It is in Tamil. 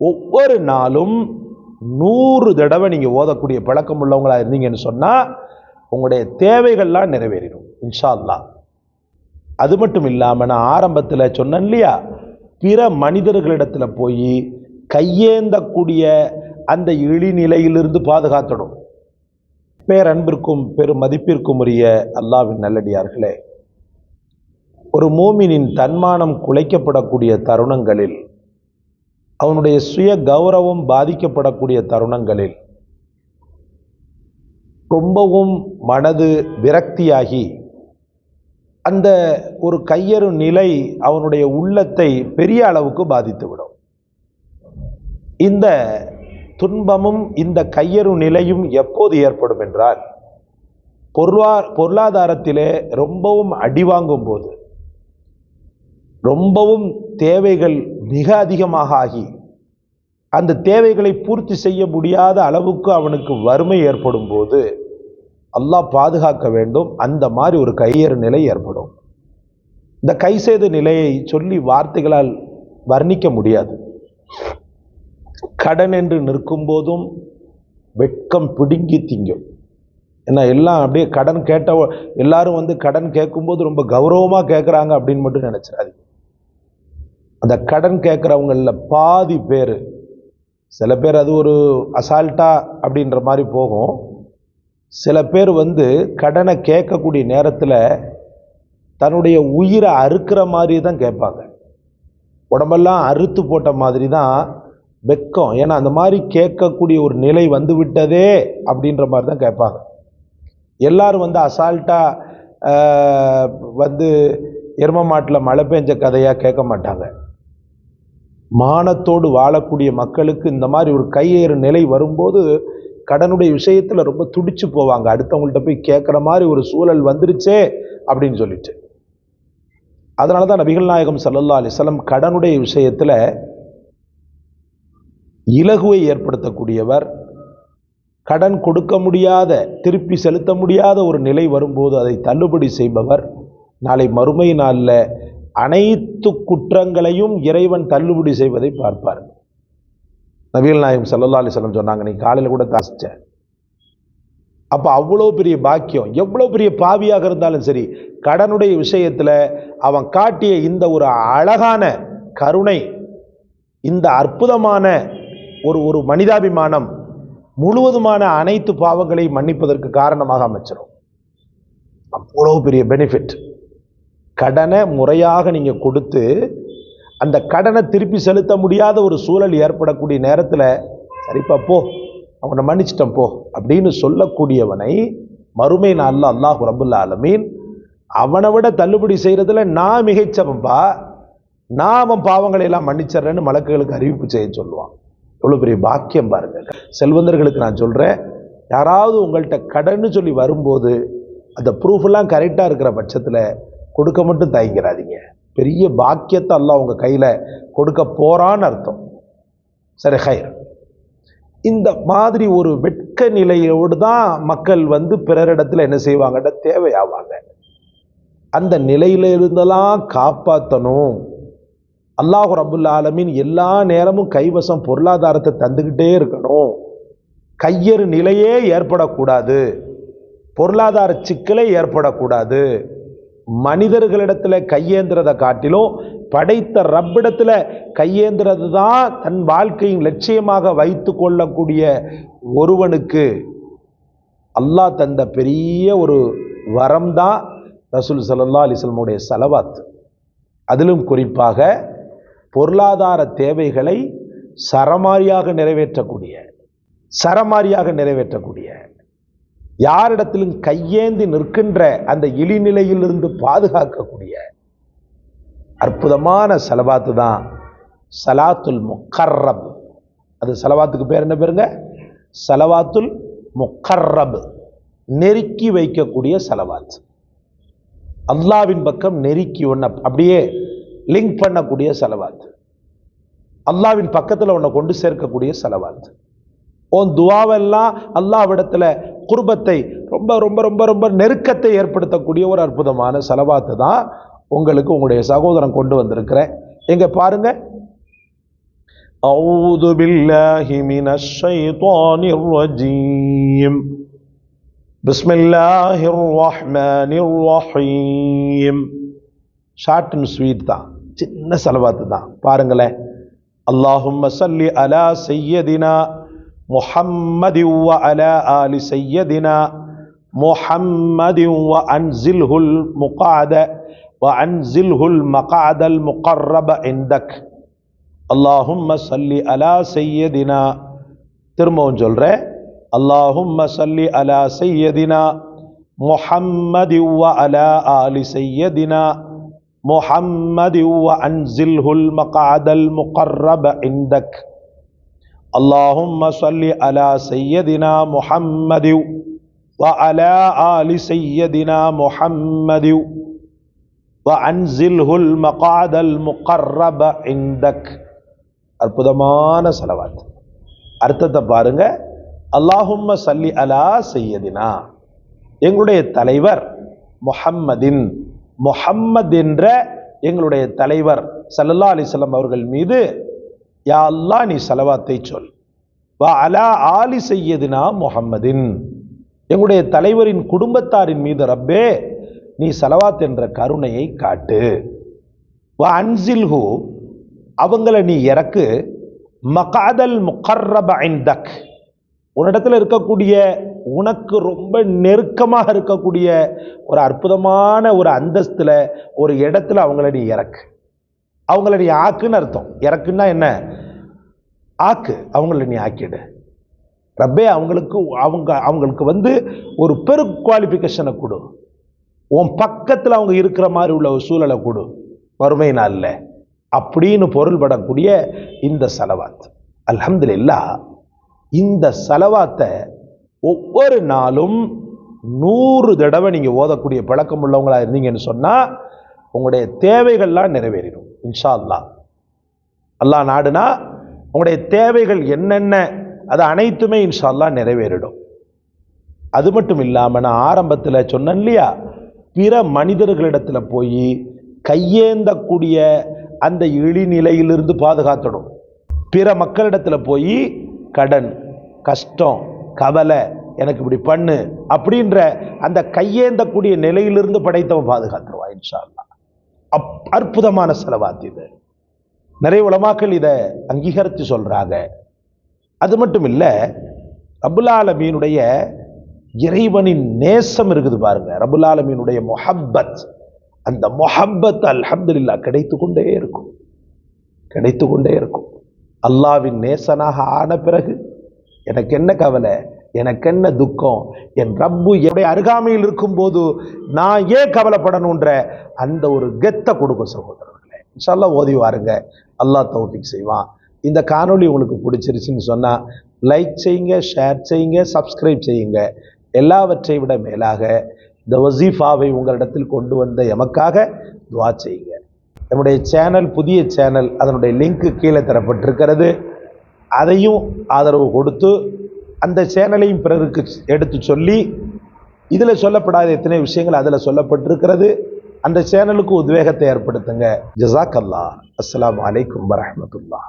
ஒவ்வொரு நாளும் நூறு தடவை நீங்கள் ஓதக்கூடிய பழக்கம் உள்ளவங்களாக இருந்தீங்கன்னு சொன்னால் உங்களுடைய தேவைகள்லாம் நிறைவேறிடும் இன்ஷா அல்லாஹ் அது மட்டும் இல்லாமல் நான் ஆரம்பத்தில் சொன்னேன் இல்லையா பிற மனிதர்களிடத்தில் போய் கையேந்தக்கூடிய அந்த இழிநிலையிலிருந்து பாதுகாத்துடும் பேரன்பிற்கும் பெரும் மதிப்பிற்கும் உரிய அல்லாவின் நல்லடியார்களே ஒரு மூமினின் தன்மானம் குலைக்கப்படக்கூடிய தருணங்களில் அவனுடைய சுய கௌரவம் பாதிக்கப்படக்கூடிய தருணங்களில் ரொம்பவும் மனது விரக்தியாகி அந்த ஒரு கையறு நிலை அவனுடைய உள்ளத்தை பெரிய அளவுக்கு பாதித்துவிடும். இந்த துன்பமும் இந்த கையறு நிலையும் எப்போது ஏற்படும் என்றால் பொருளா பொருளாதாரத்திலே ரொம்பவும் அடிவாங்கும் போது ரொம்பவும் தேவைகள் மிக அதிகமாக ஆகி அந்த தேவைகளை பூர்த்தி செய்ய முடியாத அளவுக்கு அவனுக்கு வறுமை ஏற்படும் போது அல்லாஹ் பாதுகாக்க வேண்டும். அந்த மாதிரி ஒரு கையேறு நிலை ஏற்படும். இந்த கை செய்த நிலையை சொல்லி வார்த்தைகளால் வர்ணிக்க முடியாது. கடன் என்று நிற்கும் போதும் வெட்கம் பிடுங்கி திங்கும். ஏன்னா எல்லாம் அப்படியே கடன் கேட்ட எல்லாரும் வந்து கடன் கேட்கும்போது ரொம்ப கௌரவமாக கேட்குறாங்க அப்படின்னு மட்டும் நினச்சிடாதீங்க. அந்த கடன் கேட்குறவங்களில் பாதி பேர். சில பேர் அது ஒரு அசால்ட்டா அப்படின்ற மாதிரி போகும். சில பேர் வந்து கடனை கேட்கக்கூடிய நேரத்தில் தன்னுடைய உயிரை அறுக்கிற மாதிரி தான் கேட்பாங்க. உடம்பெல்லாம் அறுத்து போட்ட மாதிரி தான் வெக்கம் ஏன்னா அந்த மாதிரி கேட்கக்கூடிய ஒரு நிலை வந்து விட்டதே அப்படின்ற மாதிரி தான் கேட்பாங்க. எல்லாரும் வந்து அசால்ட்டாக வந்து எரும மாட்டில் மழை பெஞ்ச கதையாக கேட்க மாட்டாங்க. மானத்தோடு வாழக்கூடிய மக்களுக்கு இந்த மாதிரி ஒரு கையேறு நிலை வரும்போது கடனுடைய விஷயத்தில் ரொம்ப துடிச்சு போவாங்க. அடுத்தவங்கள்ட்ட போய் கேட்குற மாதிரி ஒரு சூழல் வந்துருச்சே அப்படின்னு சொல்லிட்டு. அதனால தான் நபிகள் நாயகம் சல்லல்லா அலிஸ்லம் கடனுடைய விஷயத்தில் இலகுவை ஏற்படுத்தக்கூடியவர் கடன் கொடுக்க முடியாத திருப்பி செலுத்த முடியாத ஒரு நிலை வரும்போது அதை தள்ளுபடி செய்பவர் நாளை மறுமை நாளில் அனைத்து குற்றங்களையும் இறைவன் தள்ளுபடி செய்வதை பார்ப்பார். நபிகள் நாயம் சல்லல்லா அலிஸ்லம் சொன்னாங்க நீ காலையில் கூட தாசிச்ச. அப்போ அவ்வளோ பெரிய பாக்கியம் எவ்வளோ பெரிய பாவியாக இருந்தாலும் சரி கடனுடைய விஷயத்தில் அவன் காட்டிய இந்த ஒரு அழகான கருணை இந்த அற்புதமான ஒரு ஒரு மனிதாபிமானம் முழுவதுமான அனைத்து பாவங்களையும் மன்னிப்பதற்கு காரணமாக அமைச்சிடும் அவ்வளோ பெரிய பெனிஃபிட் கடனை முறையாக நீங்கள் கொடுத்து அந்த கடனை திருப்பி செலுத்த முடியாத ஒரு சூழல் ஏற்படக்கூடிய நேரத்தில் சரிப்பா போ அவனை மன்னிச்சிட்டேன் போ அப்படின்னு சொல்லக்கூடியவனை மறுமை நாளில் அல்லாஹ் ரபுல்லா ஆலமீன் அவனை விட தள்ளுபடி செய்கிறதுல நான் மிகைச்சவன்பா நான் அவன் பாவங்களை எல்லாம் மன்னிச்சிட்றேன்னு மலக்குகளுக்கு அறிவிப்பு செய்ய சொல்லுவான். எவ்வளோ பெரிய பாக்கியம் பாருங்கள். செல்வந்தர்களுக்கு நான் சொல்கிறேன் யாராவது உங்கள்கிட்ட கடன்னு சொல்லி வரும்போது அந்த ப்ரூஃபெல்லாம் கரெக்டாக இருக்கிற பட்சத்தில் கொடுக்க மட்டும் தயங்கிறாதீங்க. பெரிய பாக்கியத்தை அல்ல உங்கள் கையில் கொடுக்க போகிறான்னு அர்த்தம். சரி ஹைர். இந்த மாதிரி ஒரு வெட்க நிலையோடு தான் மக்கள் வந்து பிறரிடத்தில் என்ன செய்வாங்கன்ற தேவையாவாங்க. அந்த நிலையில இருந்தெல்லாம் காப்பாற்றணும் அல்லாஹு ரபுல் ஆலமின் எல்லா நேரமும் கைவசம் பொருளாதாரத்தை தந்துக்கிட்டே இருக்கணும். கையறு நிலையே ஏற்படக்கூடாது. பொருளாதார சிக்கலே ஏற்படக்கூடாது. மனிதர்களிடத்தில் கையேந்திரதை காட்டிலும் படைத்த ரப்பிடத்தில் கையேந்திரது தான் தன் வாழ்க்கையின் லட்சியமாக வைத்து கொள்ளக்கூடிய ஒருவனுக்கு அல்லாஹ் தந்த பெரிய ஒரு வரம் தான் ரசூல் சல்லா அலிஸ்லமுடைய செலவாத். அதிலும் குறிப்பாக பொருளாதார தேவைகளை சரமாரியாக நிறைவேற்றக்கூடிய சரமாரியாக நிறைவேற்றக்கூடிய யாரிடத்திலும் கையேந்தி நிற்கின்ற அந்த இழிநிலையிலிருந்து பாதுகாக்கக்கூடிய அற்புதமான செலவாத்து தான் சலாத்துல் முக்கர்ரப் அது செலவாத்துக்கு பேர் என்ன பேருங்க? செலவாத்துல் முக்கர்ரப் நெருக்கி வைக்கக்கூடிய செலவாத் அல்லாவின் பக்கம் நெருக்கி ஒன்ன அப்படியே லிங்க் பண்ணக்கூடிய செலவாத் அல்லாவின் பக்கத்தில் உன்னை கொண்டு சேர்க்கக்கூடிய செலவாத் உன் துவாவெல்லாம் அல்லாவிடத்தில் குர்பத்தை ரொம்ப ரொம்ப ரொம்ப ரொம்ப நெருக்கத்தை ஏற்படுத்தக்கூடிய ஒரு அற்புதமான செலவாத்தை தான் உங்களுக்கு உங்களுடைய சகோதரன் கொண்டு வந்திருக்கிறேன் எங்க பாருங்க أعوذ بالله من الشيطان الرجيم بسم الله الرحمن الرحيم ஷார்ட் அண்ட் ஸ்வீட் தான் சின்ன செலவாத்து தான் பாருங்களேன் அல்லாஹும்ம சல்லி அலா சையதினா முஹம்மதி வ அலா ஆலி சையதினா முஹம்மதி வ அன்சில்ஹுல் முகாத வ அன்சில்ஹுல் மகாதல் முகர்ரப இந்தக் அல்லாஹும்ம சல்லி அலா சையதினா திரும்பவும் சொல்கிறேன் அல்லாஹும்ம சல்லி அலா சையதினா முஹம்மதி வ அலா ஆலி சையதினா محمد وأنزله المقعد المقرب عندك اللهم صل على سيدنا محمد وعلى آل سيدنا محمد وأنزله المقعد المقرب عندك அற்புதமான செலவாத் அர்த்தத்தை பாருங்க அல்லாஹும்ம சல்லி அலா செய்யதினா எங்களுடைய தலைவர் முஹம்மதின் முஹம்மத் என்ற எங்களுடைய தலைவர் சல்லல்லா அலிசல்லாம் அவர்கள் மீது யா அல்லா நீ செலவாத்தை சொல். வா அலா ஆலி செய்யதுனா முகம்மதின் எங்களுடைய தலைவரின் குடும்பத்தாரின் மீது ரப்பே நீ செலவாத் என்ற கருணையை காட்டு. வா அன்சில்ஹு அவங்கள நீ இறக்கு. மகாதல் முகர்ரப இந்தக் உன்னிடத்தில் இருக்கக்கூடிய உனக்கு ரொம்ப நெருக்கமாக இருக்கக்கூடிய ஒரு அற்புதமான ஒரு அந்தஸ்தில் ஒரு இடத்துல அவங்கள நீ இறக்கு. அவங்கள நீ ஆக்குன்னு அர்த்தம். இறக்குன்னா என்ன? ஆக்கு அவங்கள நீ ஆக்கிடு. ரப்பே அவங்களுக்கு அவங்க அவங்களுக்கு வந்து ஒரு பெரு குவாலிஃபிகேஷனை கொடு. உன் பக்கத்தில் அவங்க இருக்கிற மாதிரி உள்ள ஒரு சூழலை கொடு. வறுமை நாளில். அப்படின்னு பொருள்படக்கூடிய இந்த செலவாத். அல்ஹம்துலில்லாஹ் இந்த செலவாத்தை ஒவ்வொரு நாளும் நூறு தடவை நீங்கள் ஓதக்கூடிய பழக்கம் உள்ளவங்களா இருந்தீங்கன்னு சொன்னால் உங்களுடைய தேவைகள்லாம் நிறைவேறிடும். இன்ஷா அல்லா அல்லா நாடுனா உங்களுடைய தேவைகள் என்னென்ன அது அனைத்துமே இன்ஷால்லாம் நிறைவேறிடும். அது மட்டும் இல்லாமல் நான் ஆரம்பத்தில் சொன்னேன் இல்லையா? பிற மனிதர்களிடத்தில் போய் கையேந்தக்கூடிய அந்த இழிநிலையிலிருந்து பாதுகாத்துடும். பிற மக்களிடத்தில் போய் கடன் கஷ்டம் கவலை எனக்கு இப்படி பண்ணு அப்படின்ற அந்த கையேந்தக்கூடிய நிலையிலிருந்து படைத்தவன் பாதுகாத்துருவான் இன்ஷா அப் அற்புதமான செலவாத்து இது. நிறைய உலமாக்கள் இதை அங்கீகரித்து சொல்கிறாங்க அது மட்டும் இல்லை ரபுல் இறைவனின் நேசம் இருக்குது பாருங்க. ரபுலாலமீனுடைய மொஹப்பத். அந்த மொஹப்பத் அல்ஹம்துல்லா கிடைத்து கொண்டே இருக்கும். கிடைத்து கொண்டே இருக்கும். அல்லாவின் நேசனாக ஆன பிறகு எனக்கு என்ன கவலை? எனக்கு என்ன துக்கம்? என் ரப்பு என்னுடைய அருகாமையில் இருக்கும்போது நான் ஏன் கவலைப்படணுன்ற அந்த ஒரு கெத்தை கொடுக்கும் சகோதரர்கள். இன்ஷால்லாம் ஓதி வாருங்க. அல்லாஹ் தௌஃபிக் செய்வான். இந்த காணொளி உங்களுக்கு பிடிச்சிருச்சுன்னு சொன்னால் லைக் செய்யுங்க ஷேர் செய்யுங்க சப்ஸ்கிரைப் செய்யுங்க. எல்லாவற்றை விட மேலாக இந்த வசீஃபாவை உங்களிடத்தில் கொண்டு வந்த எமக்காக துவா செய்யுங்க. நம்முடைய சேனல் புதிய சேனல் அதனுடைய லிங்க்கு கீழே தரப்பட்டிருக்கிறது. அதையும் ஆதரவு கொடுத்து அந்த சேனலையும் பிறருக்கு எடுத்து சொல்லி இதில் சொல்லப்படாத எத்தனை விஷயங்கள் அதில் சொல்லப்பட்டிருக்கிறது. அந்த சேனலுக்கு உத்வேகத்தை ஏற்படுத்துங்க. ஜசாக் அல்லா அஸ்ஸலாமு அலைக்கும் வரமத்துல்லா